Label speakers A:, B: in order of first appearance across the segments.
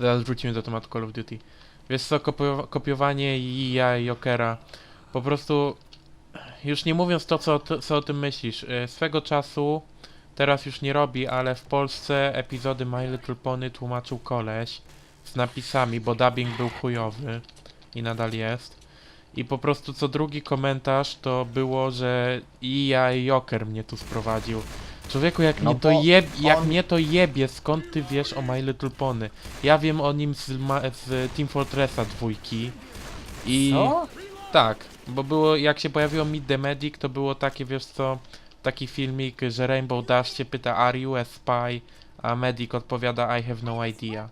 A: Zaraz wrócimy do tematu Call of Duty. Wiesz co, kopio kopiowanie i ja Jokera. Po prostu, już nie mówiąc to, co, co o tym myślisz, y, swego czasu, teraz już nie robi, ale w Polsce epizody My Little Pony tłumaczył koleś z napisami, bo dubbing był chujowy i nadal jest. I po prostu co drugi komentarz to było, że i ja i Joker mnie tu sprowadził. Człowieku, jak
B: No
A: mnie to
B: bo
A: jeb, jak
B: on-
A: mnie to jebie, skąd ty wiesz o My Little Pony? Ja wiem o nim z, ma, z Team Fortressa dwójki. I
B: Co?
A: tak, bo było, jak się pojawiło Meet the Medic, to było takie, wiesz co, taki filmik, że Rainbow Dash się pyta, are you a spy? A Medic odpowiada, I have no idea.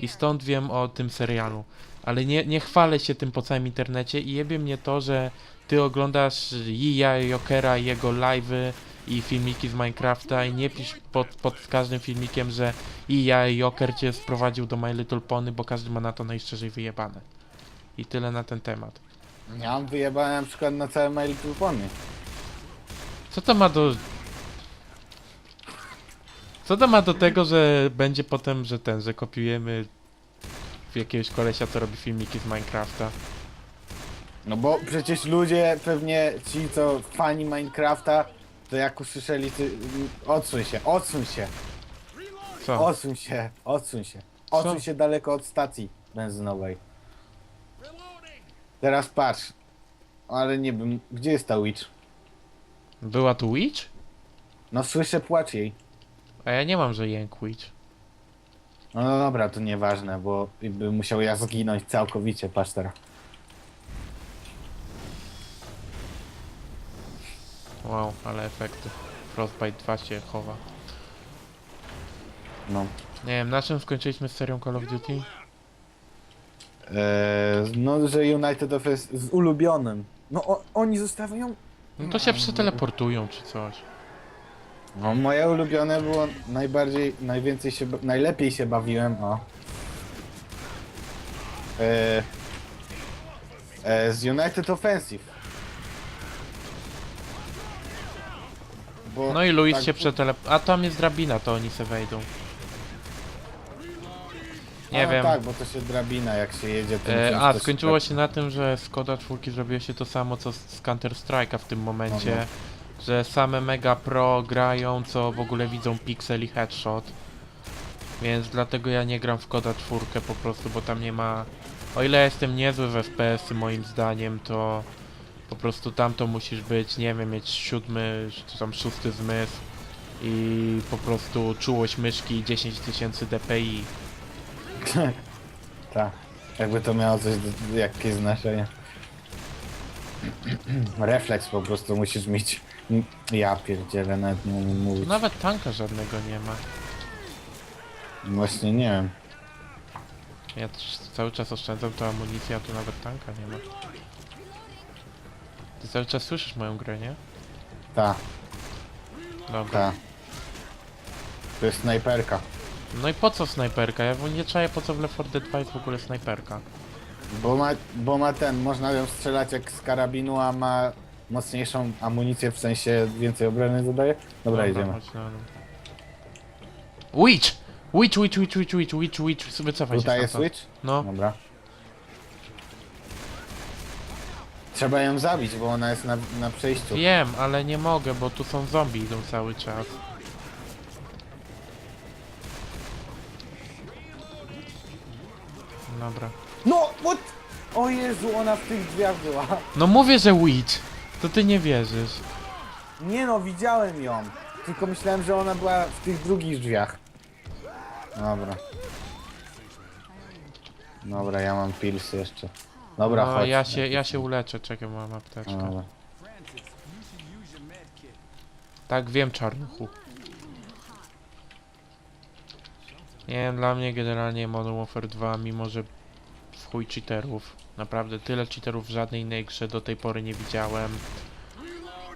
A: I stąd wiem o tym serialu. Ale nie, nie chwalę się tym po całym internecie i jebie mnie to, że ty oglądasz Ija, Jokera, jego live'y i filmiki z Minecrafta i nie pisz pod, pod każdym filmikiem, że Ija, Joker cię sprowadził do My Little Pony, bo każdy ma na to najszczerzej wyjebane. I tyle na ten temat.
B: Ja mam wyjebane na przykład na całe My Little Pony.
A: Co to ma do... Co to ma do tego, że będzie potem, że ten, że kopiujemy jakiegoś kolesia, co robi filmiki z Minecrafta?
B: No bo przecież ludzie, pewnie ci co fani Minecrafta, to jak usłyszeli ty... Odsuń się, odsuń się,
A: Co?
B: odsuń się, odsuń się. Odsuń się daleko od stacji benzynowej. Teraz patrz. Ale nie wiem, gdzie jest ta witch?
A: Była tu Witch?
B: No słyszę płacz jej.
A: A ja nie mam, że jęk Witch.
B: No, no dobra, to nieważne, bo by musiał ja zginąć całkowicie, patrz teraz.
A: Wow, ale efekty. Frostbite 2 się chowa.
B: No.
A: Nie wiem, na czym skończyliśmy z serią Call of Duty?
B: Eee, no, że United of jest z ulubionym. No o, oni zostawiają...
A: No to się przeteleportują czy coś.
B: No moje ulubione było najbardziej, najwięcej się, ba- najlepiej się bawiłem, o. Eee, e, z United Offensive. Bo
A: No i Luis
B: tak-
A: się przeteleportuje. A tam jest drabina, to oni se wejdą. Nie
B: a,
A: wiem.
B: Tak, bo to się drabina jak się jedzie tym
A: E,
B: czymś,
A: a,
B: to
A: skończyło
B: tak-
A: się na tym, że Skoda 4 zrobiło się to samo co z Counter Strike'a w tym momencie.
B: Aha.
A: Że same Mega Pro grają, co w ogóle widzą pixel i headshot. Więc dlatego ja nie gram w Koda 4 po prostu, bo tam nie ma... O ile jestem niezły w FPS-y moim zdaniem, to po prostu tam to musisz być, nie wiem, mieć siódmy, czy tam szósty zmysł i po prostu czułość myszki 10 tysięcy dpi.
B: Tak. Jakby to miało coś, do, jakieś znaczenie. Refleks po prostu musisz mieć. Ja pierdzielę, nawet nie umiem mówić.
A: Nawet tanka żadnego nie ma.
B: Właśnie nie wiem.
A: Ja też cały czas oszczędzam tę amunicję, a tu nawet tanka nie ma. Ty cały czas słyszysz moją grę, nie?
B: Ta,
A: Dobra.
B: ta. To jest snajperka.
A: No i po co snajperka? Ja w- nie czaję po co w Left 4 Dead 2 jest w ogóle snajperka.
B: Bo ma, bo ma ten, można ją strzelać jak z karabinu, a ma mocniejszą amunicję, w sensie więcej obrony zadaje. Dobra, idziemy.
A: chodź na dół. Witch! Witch, witch, witch, witch, witch, witch, witch, wycofaj
B: Tutaj
A: się
B: jest
A: stamtąd.
B: switch?
A: No,
B: Dobra. Trzeba ją zabić, bo ona jest na, na przejściu.
A: wiem, ale nie mogę, bo tu są zombie idą cały czas. Dobra.
B: No, what? O Jezu, ona w tych drzwiach była.
A: No mówię, że witch! To ty nie wierzysz.
B: Nie no, widziałem ją. Tylko myślałem, że ona była w tych drugich drzwiach. Dobra. Dobra, ja mam pilsy jeszcze. Dobra,
A: no,
B: chodź.
A: ja się, ja się uleczę, czekaj, mam apteczkę.
B: Dobra.
A: Tak, wiem, czarnuchu. Nie wiem, dla mnie generalnie Modern Warfare 2, mimo że w chuj cheaterów. Naprawdę, tyle cheaterów w żadnej innej grze do tej pory nie widziałem.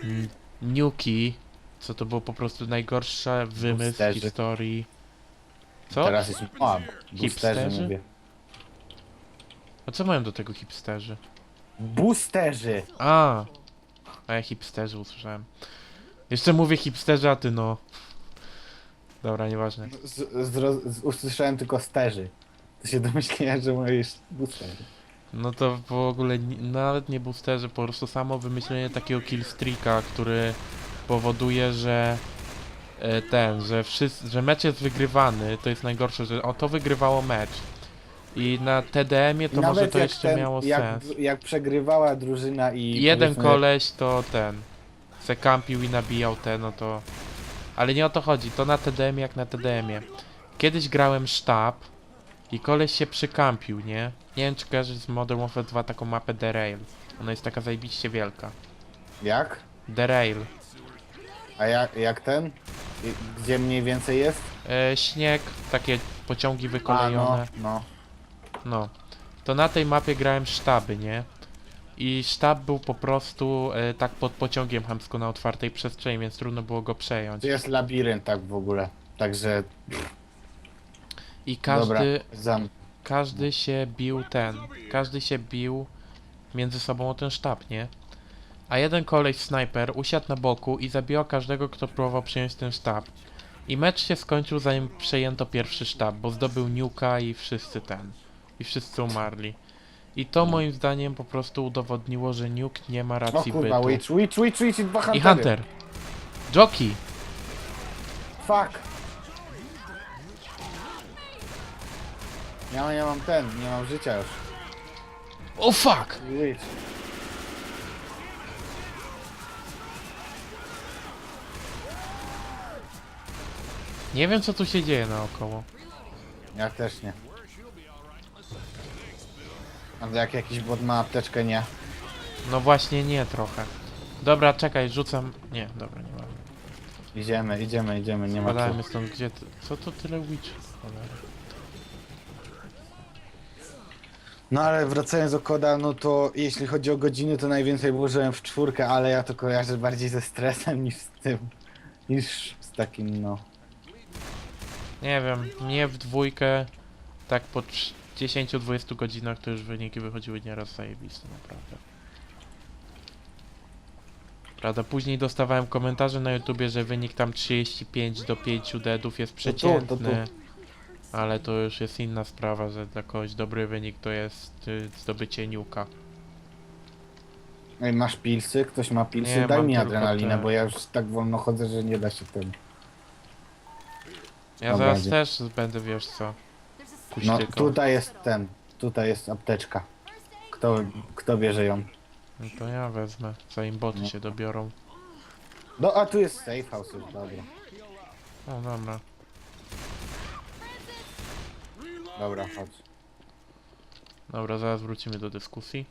A: N- Nuki, co to było po prostu najgorszy wymysł w
B: Boosterzy.
A: historii. Co?
B: Teraz jest... O, boosterzy
A: Hipsterzy?
B: mówię.
A: A co mają do tego hipsterzy?
B: Boosterzy!
A: A, a ja hipsterzy usłyszałem. Jeszcze mówię hipsterzy, a ty no. Dobra, nieważne.
B: Z, z, z, usłyszałem tylko sterzy. To się domyśliłem, że mówisz booster.
A: No to w ogóle ni- nawet nie boosterzy, po prostu samo wymyślenie takiego killstreaka, który powoduje, że e, ten, że, wszyscy, że mecz jest wygrywany, to jest najgorsze, że o to wygrywało mecz. I na TDM-ie to
B: I
A: może
B: nawet
A: to
B: jak
A: jeszcze
B: ten-
A: miało
B: jak,
A: sens.
B: Jak przegrywała drużyna i...
A: Jeden
B: powiedzmy-
A: koleś to ten se kampił i nabijał te, no to... Ale nie o to chodzi, to na TDM jak na TDM-ie. Kiedyś grałem sztab i koleś się przykampił, nie? Nie wiem czy kojarzysz z Modern Warfare 2 taką mapę The Rail. Ona jest taka zajebiście wielka.
B: Jak?
A: The Rail.
B: A jak, jak ten? I- Gdzie mniej więcej jest?
A: E, śnieg, takie pociągi
B: A, no,
A: wykolejone.
B: no.
A: No. To na tej mapie grałem sztaby, nie? I sztab był po prostu e, tak pod pociągiem hamsko na otwartej przestrzeni, więc trudno było go przejąć.
B: To jest labirynt tak w ogóle. Także,
A: I każdy,
B: zam...
A: każdy się bił ten, każdy się bił między sobą o ten sztab, nie? A jeden koleś snajper usiadł na boku i zabijał każdego, kto próbował przejąć ten sztab. I mecz się skończył zanim przejęto pierwszy sztab, bo zdobył Nuka i wszyscy ten. I wszyscy umarli. I to moim zdaniem po prostu udowodniło, że Nuke nie ma
B: O
A: racji
B: kurwa,
A: bytu.
B: Witch, Witch, Witch, Witch i dwa
A: I
B: Huntery.
A: Hunter! Jockey!
B: Fuck! Ja nie mam ten, nie mam życia już.
A: Oh fuck!
B: Witch.
A: Nie wiem co tu się dzieje naokoło.
B: Ja też nie. A jak jakiś bot ma apteczkę, nie.
A: No właśnie nie trochę. Dobra, czekaj, rzucam... Nie, dobra, nie mam.
B: Idziemy, idziemy, idziemy, nie ma
A: Spadajmy
B: co.
A: stąd, gdzie... Ty... Co to tyle witch? Cholera.
B: No ale wracając do koda, no to jeśli chodzi o godziny, to najwięcej włożyłem w czwórkę, ale ja to kojarzę bardziej ze stresem niż z tym. Niż z takim, no.
A: Nie wiem, mnie w dwójkę tak po trz- 10-20 godzinach to już wyniki wychodziły nieraz zajebiste, naprawdę. Prawda, później dostawałem komentarze na YouTubie, że wynik tam 35 do 5 deadów jest przeciętny. Ale to już jest inna sprawa, że dla kogoś dobry wynik to jest y, zdobycie niuka.
B: Ej, masz pilsy? Ktoś ma pilsy?
A: Nie,
B: Daj
A: mam
B: mi
A: tylko
B: adrenalinę,
A: te.
B: bo ja już tak wolno chodzę, że nie da się tym.
A: Ja
B: Dobra,
A: zaraz też będę, wiesz co,
B: No tutaj jest ten, tutaj jest apteczka. Kto, kto bierze ją?
A: No to ja wezmę, zanim boty
B: No.
A: się dobiorą.
B: No a tu jest safe house już, dobra.
A: O, dobra.
B: Dobra, chodź.
A: Dobra, zaraz wrócimy do dyskusji.